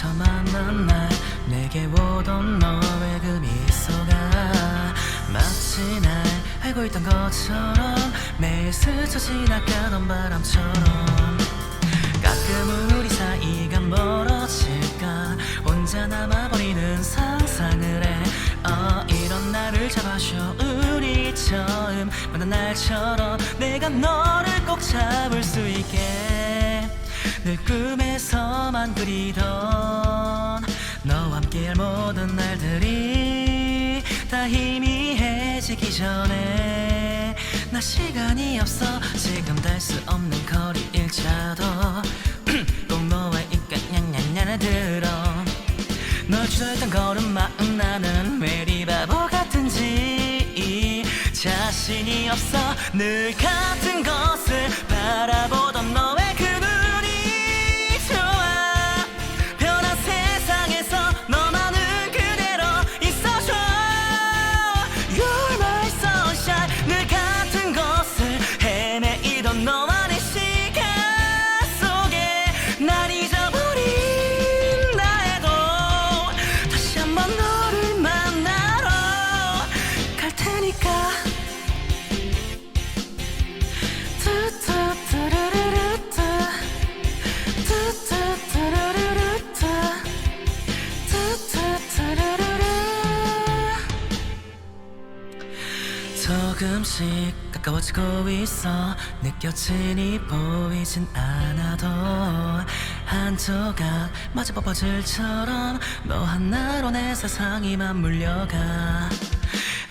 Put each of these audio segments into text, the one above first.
처음 만난 날 내게 오던 너의 그 미소가 마치 날 알고 있던 것처럼 매일 스쳐 지나가던 바람처럼 가끔은 우리 사이가 멀어질까? 혼자 남아버리는 상상을 해. 어, 이런 나를 잡아줘 우리 처음 만난 날처럼 내가 너를 꼭 잡을 수 있게 늘 꿈에서만 그리던 너와 함께할 모든 날들이 다 희미해지기 전에 나 시간이 없어 지금 달 수 없는 거리 일차도 꼭 너와 있까 냥냥냥 들어. 널 주저했던 걸음 마음 나는 왜 이리 바보 같은지. 자신이 없어 늘 같은 것을 조금씩 가까워지고 있어. 느껴지니 보이진 않아도 한 조각 마주 퍼즐처럼 너 하나로 내 세상이 맞물려가.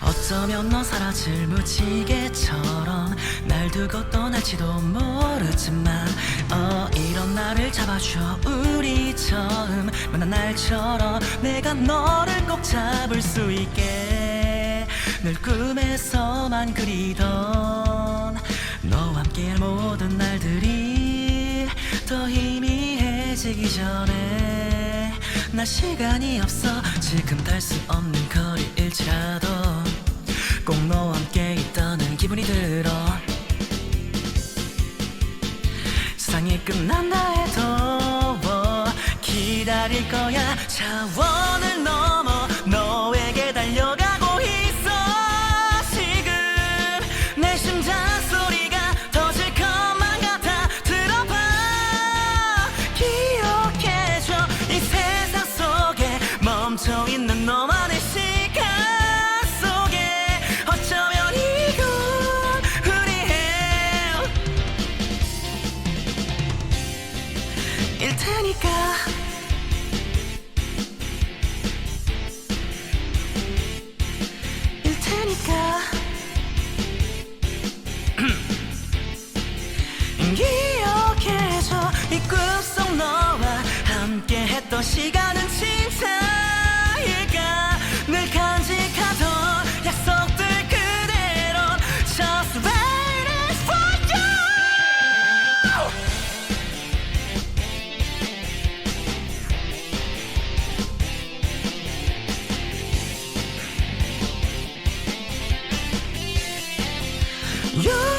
어쩌면 넌 사라질 무지개처럼 날 두고 떠날지도 모르지만 어 이런 나를 잡아줘 우리 처음 만난 날처럼 내가 너를 꼭 잡을 수 있게 늘 꿈에서만 그리던 너와 함께할 모든 날들이 더 희미해지기 전에 나 시간이 없어 지금 달 수 없는 거리 일차도 꼭 너와 함께 있다는 기분이 들어. 세상이 끝난다 해도 뭐 기다릴 거야. 차원을 넘어 일 테니까. 일 테니까. 기억해줘. 이 꿈속 너와 함께 했던 시간 you